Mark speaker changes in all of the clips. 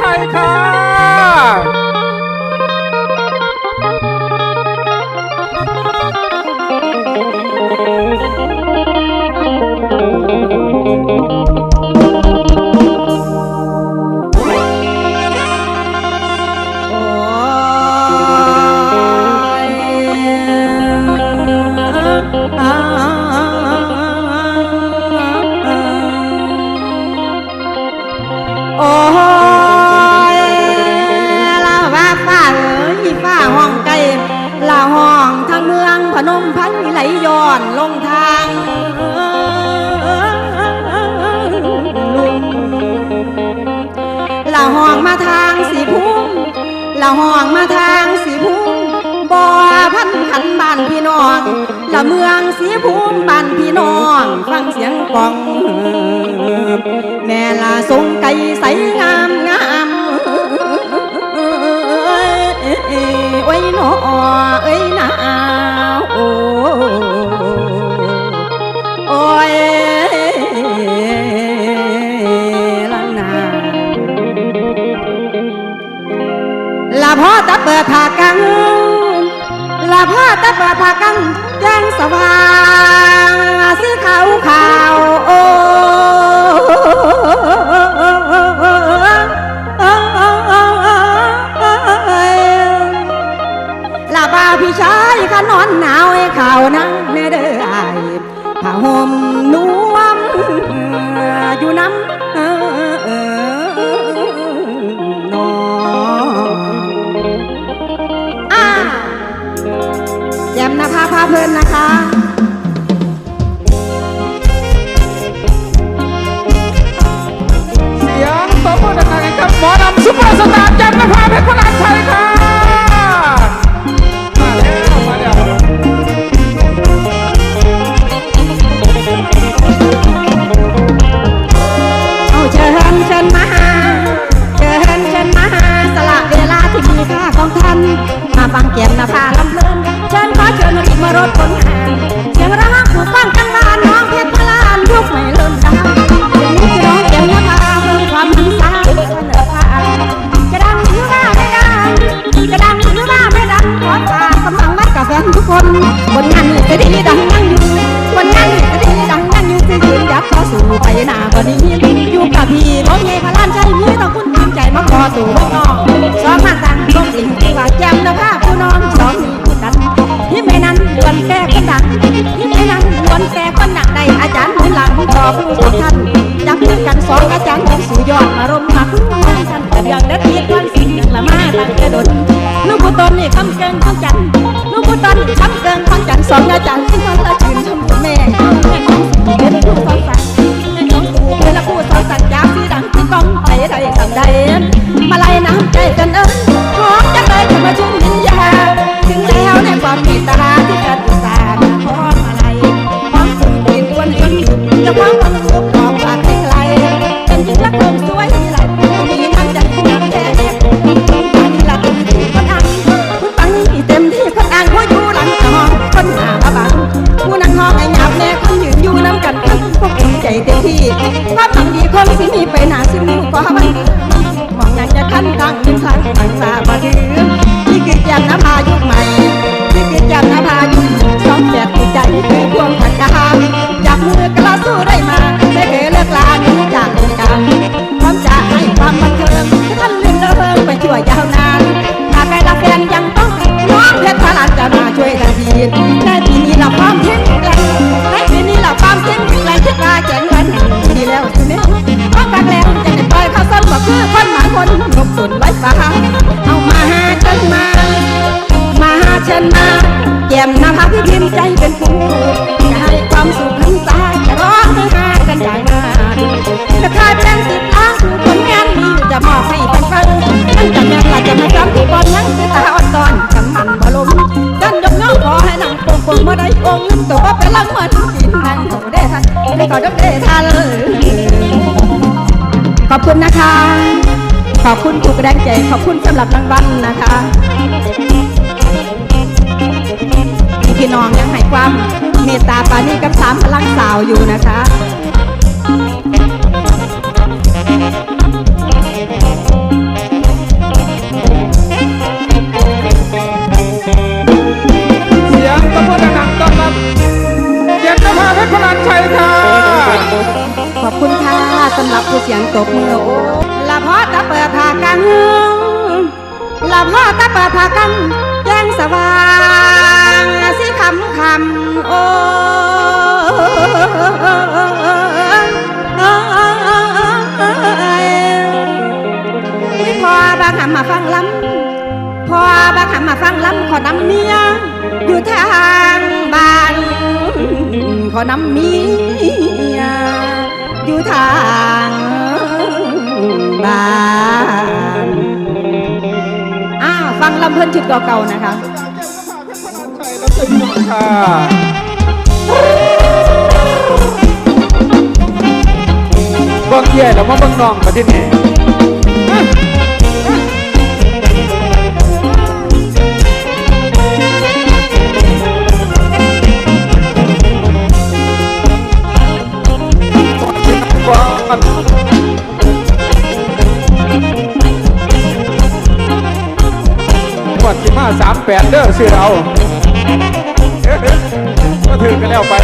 Speaker 1: ชัยค่ะ
Speaker 2: โละเมืองสีพุ่มบ้านพี่น้อง ฟังเสียงกลอง แม่ลาทรงไก่ใสงามงามโอ้ยหนอเอ้ยหนาวโอ้โอ้ยละนาลาพ่อตะเปิดผากังลาพ่อตะเปิดผากัง แจ้งสว่างสีขาวขาวโอ้ลาบาพี่ชายขนอนหนาวไอ้ข่าวนั่ง เพลินนะคะ
Speaker 1: ลั
Speaker 2: งไว้กับนทุกคนผลงานจะดีดังยังอยู่ผลงานนี้จะดีดังยังอยู่จะยืนยัดต่อสู้ไปหน้าวันนี้อยู่กับพี่น้องเงยพลานใจมีต้องคุณตั้งใจมาขอสู่พวกน้องสองมาตั้งต้นสิ่งที่ว่าแจมนะผ้าผู้น้องสองมีผู้ดันที่ไม่นั้นดวนแก่คนดังที่ไม่นั้นดวนแก่คนดังในอาจารย์มือหลังขอผู้ทุกท่านจับมือกันสองอาจารย์ของสู่ยอดมารมมาคุ้มกันแต่เรื่องเด็ดเด็ดวันสิ่งหนึ่งละมาตั้งกระดนลูกผู้ตนนี่คำเกินของจันลูกผู้ ตนช้ำเกินของจันสองยาจารย์ซึ่งมันละชื่นชมแม่แม่ของสิ่งเป็นผู้สอนสั่งแม่ของสู่เป็นละผู้สอนสั่งจาสีดังที่กองไปได้ทำได้มาไล่น้ำใจกันเอิ้น ใจคือควงผักกาม แก้มน้าผากที่พิมพ์ใจเป็นผู้จะให้ความสุขหันษาจะร้องให้หากันอย่างนาจะขายแปลงสิบล้านผลงานนี้จะมอบให้เป็นฟังมันจะแม่นละจะไม่จำที่บอลยังคือตาอ่อนตอนกำมันบ่ลมดันยกเงขอให้นั่งโป่งโป่งเมื่อใดองค์ลืมตัวว่าเป็นลังเหมือนกินนั่งเขาได้ทันไม่ขอจบได้ทันขอบคุณนะคะ ขอบคุณทุกแรงใจขอบคุณสำหรับรางวัลนะคะ พี่น้องยังให้ความเมตตาปานี้กับสามพลังสาวอยู่นะคะขอบคุณค่ะสำหรับผู้เสียงตบมือโอ้ละพอตะเปิดผากังละพอตะเปิดผากังแจ้งสว่าง สิคำคำโอ้ยพอบางหำมาฟังล้ำพอบางคำมาฟังลำขอนำเมียอยู่ทางบ้านขอนำเมียอยู่ทางบ้านอ้าวฟังลำเพิ่นชุดเก่าๆนะคะ
Speaker 1: ค่ะบิ่งเย่แล้วมาบิ่งน้องมาที่นี่ก่อนงวดที่มาสามแปดเด้อซื้อเรา ก็ถือกันแล้วไป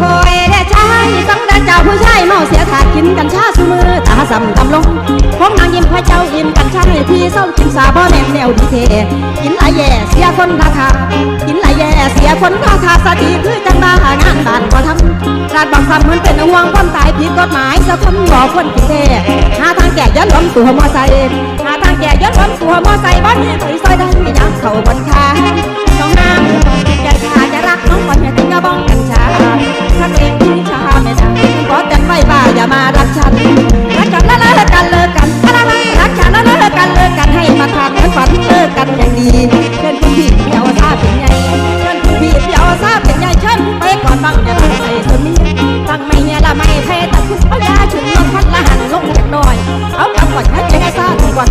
Speaker 2: โอยแด้ชายต้องได้เจ้าผู้ชายเมาเสียถาดกินกัญชาสุมือตาสำตำลง พงนางยิ้มพระเจ้าอิ่มกัญชาให้พี่เศร้ากินสาบ่แม่นแนวดีเทกินหลายแย่เสียคนราคากินหลายแย่เสียคนราคาสติคือจังบ้างานบ้านบ่ทำราดบังคับมันเป็นห่วงความตายผิดกฎหมายสะคนบ่คนกินเทหาทางแก่ยันล้มตัวมอไซค์หาทางแก่ยันล้มตัวมอไซค์บ้านนี้ถอยซอยได้ไม่ยังเข้าบนคา ก่อน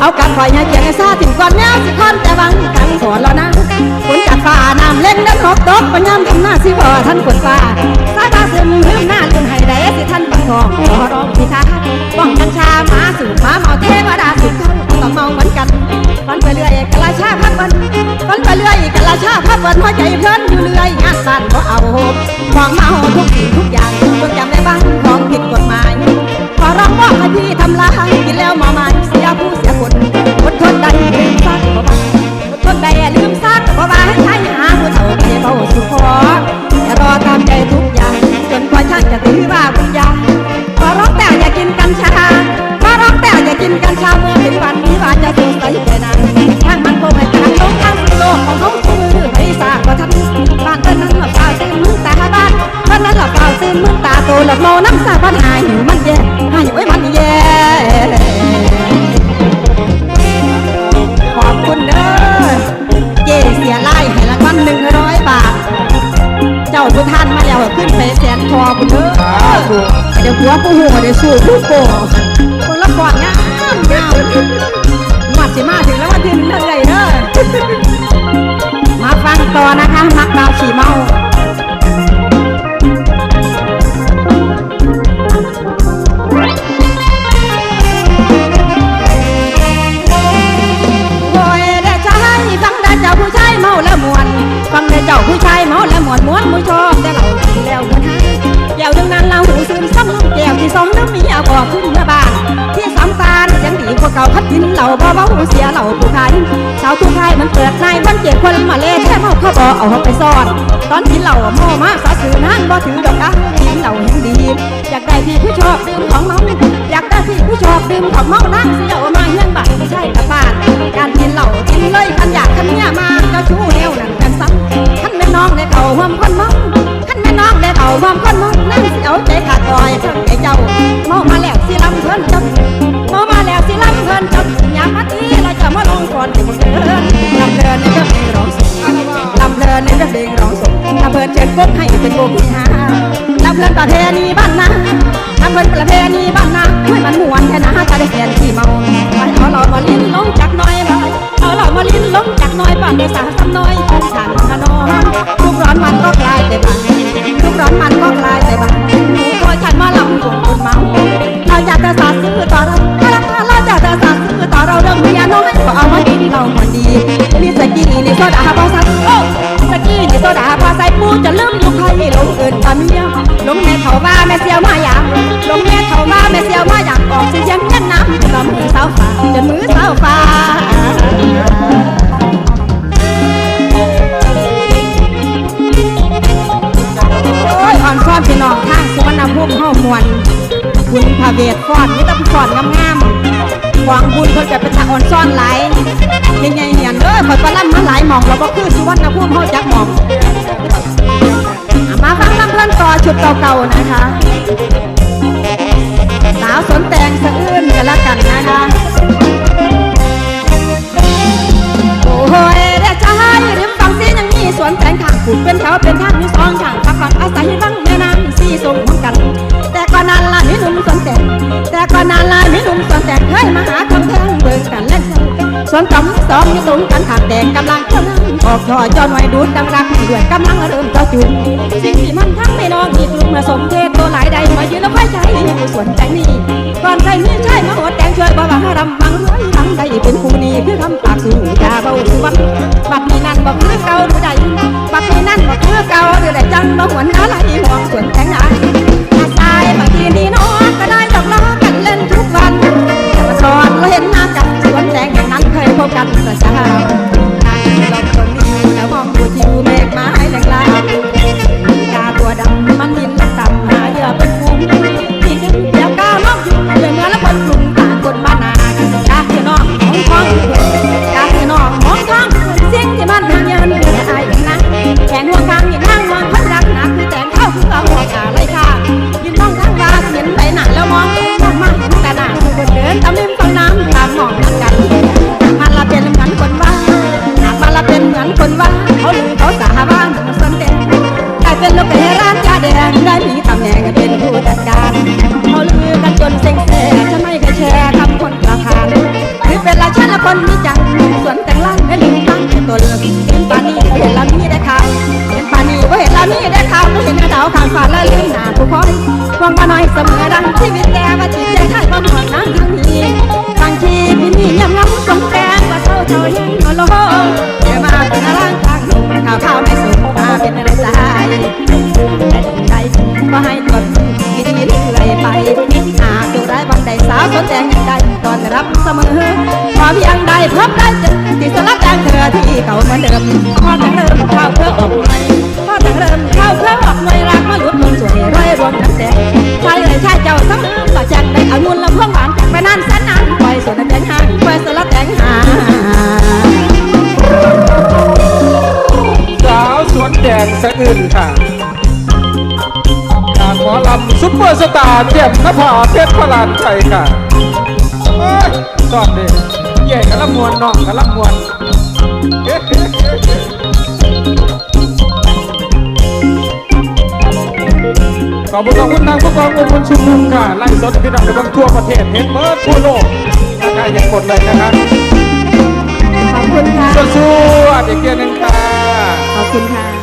Speaker 2: เอากลับก่อนให้เจียงซาถึงก่อนเนี่สิคอนแต่บังกันก่อนแล้วนะฝนจากฟ้าน้ำเล่นน้ำนกตกปัญญามทำหน้าสิบ่ท่านฝนฟ้าสาตาซึมลืมหน้าลืมให้ได้สิท่านบังทองขอร้องพิธาป้องกัญชาหมาสูบหมาเมาเทวดาสุดเขาต้องเมาเหมือนกันฟันไปเรื่อยกะลาชาพักวันฟันไปเรื่อยกะลาชาพักวันหัวใจเพลินอยู่เรื่อยงานบ้านก็เอาของเมาทุกสิ่งทุกอย่างต้องจำได้บ้างของผิดกฎหมายขอร้องว่าให้พี่ทำลาย สู้ผู้โกคนละก่อนงามงามหมัดสิมาถึงแล้วมาถึงเรื่อยเด้อ เก่าพัดกินเหล่าบ่เบาหูเสียเหล่าผู้ขายสาวผู้ขายมันเปิดนายวันเจ็บคนมาเล่แค่เมาเขาบอเอาไปซ่อน ตอนกินเหล่าเมมาสาถือนั้นบ่ถือดอกนะกินเหล่าแห่งดีอยากได้ที่ผู้ชอบดื่มของเมาอยากได้ที่ผู้ชอบดื่มของเมานั่งเสียวมาเฮียนบัตรไม่ใช่กระบ้านการกินเหล่ากินเลยขันอยากขันเนี่ยมาเจ้าชู้แนวนั่นกันซ้ำขันแม่น้องได้เข่าห่วมคนเมาขันแม่น้องได้เข่าห่วมคนเมานั่งเสียวใจขาดลอยไอ้เจ้าเมามาแล้วสิลำเพิ่นจับเมามา ล้วสิลำเพิ่นจับอย่ามาทีเราจะมาลงก่อนที่คนเดินลำเดินในเรื่องเพลงร้องสุขลำเดินในเรื่องเพลงร้องสุขลำเพิ่นเชิญกบให้เป็นวงที่ห้าลำเพิ่นประเพณีบ้านนาลำเพิ่นประเพณีบ้านนาให้มันม่วนแค่นะจะได้แฟนที่เมาไปเอาเรามาลิ้นลงจากน้อยเลยเอาเรามาลิ้นลงจากน้อยบ้านในสาสำน้อยฉันขนอนทุกร้อนมันก็กลายแต่บ้านทุกร้อนมันก็กลายแต่บ้าน โซดาพาใส่โอ้สกี้นี่โซดาพาใส่ปูจะลืมลูกไทยลงเอิญตาเมียลงแม่เถาว่าแม่เสียวมาอย่างลงแม่เถาว่าแม่เสียวมาอย่างออกเสียงเล่นน้ำลำมือสาวฝาจะมือ วนกำสองมีตรงกันขากแดงกำลังกำลังออกถอยจอหน่อยดูดดังรักด้วยกำลังเริ่มเจ้าจุนสิ่งที่มันทั้งไม่น้องอีกลุ่มาสมเทศตัวหลายใดมายืนแล้วไว้ใจอยู่สวนแตงนี้ก่อนใครมีใช่มาหดแตงช่วยบ่ว่าให้รำบังรวยทำได้เป็นคู่นี้คือคำปากสู่จาเบาสุวรรณบักนี้นั่นบอกคือเก่าหรือใดบักนี้นั่นบอกคือเก่าหรือใดจังบ่หวนอะไรห่วงสวนแตงนา นตามริมฝั่งน้ำตามมองนักกันมันละเป็นเหมือนคนว่าหากมันละเป็นเหมือนคนว่าเขาลือเขาสาบ้านสนเด็จกลายเป็นลูกเอร้านจาแดงได้มีตำแหน่งเป็นผู้จัดการเขาลือกันจนเซ็งแซ่ฉันไม่เคยแชร์คำคนกล่าวขานหรือเป็นราชาละคนมีจังสวนแต่งล่างและลืมตั้งเป็นตัวเลือกเห็นปานีเห็นลามีได้ข่าวเห็นปานีก็เห็นลามีได้ข่าวก็เห็นกระดาขางฟ้าและลืมหน้าผู้คอยหวังมาหน่อยเสมอดังชีวิตแกว่าจิตใจใช่ความหวังนั้นทางนี้ รับเสมอพอเพียงใดพบได้เจอที่สลับแดงเธอที่เก่าเหมือนเดิมพอแต่เริ่มเข้าเพื่อออกใหม่พอแต่เริ่มเข้าเพื่อออกใหม่รักมาหยุดคนสวยร้อยรวมกันแต่ใช่เลยใช่เจ้าทั้งน้ำก็จังได้เอามุนละเพิ่งหวานไปนั่นแสนนานปล่อยส่วนแดงห่างปล่อยสลับแดงหาง
Speaker 1: สาวสวนแดงสะอื่นค่ะจากหมอลำซุปเปอร์สตาร์เจียมนภาเพชรพลานชัยค่ะ อ้ยตอนนี้ใหญ่กันละมวนน้องกันละมวนขอบคุณคุณทางผู้กองอุบลชุมนุมค่ะไล่สดพี่น้องไปเบางทั่วประเทศเห็นเมื่อทั่วโลกนะคะอย่ากดเลยนะครับ
Speaker 2: ขอบคุณค่ะ
Speaker 1: สู้ๆอีกเกียร์หนึ่งค่ะ
Speaker 2: ขอบคุณค่ะ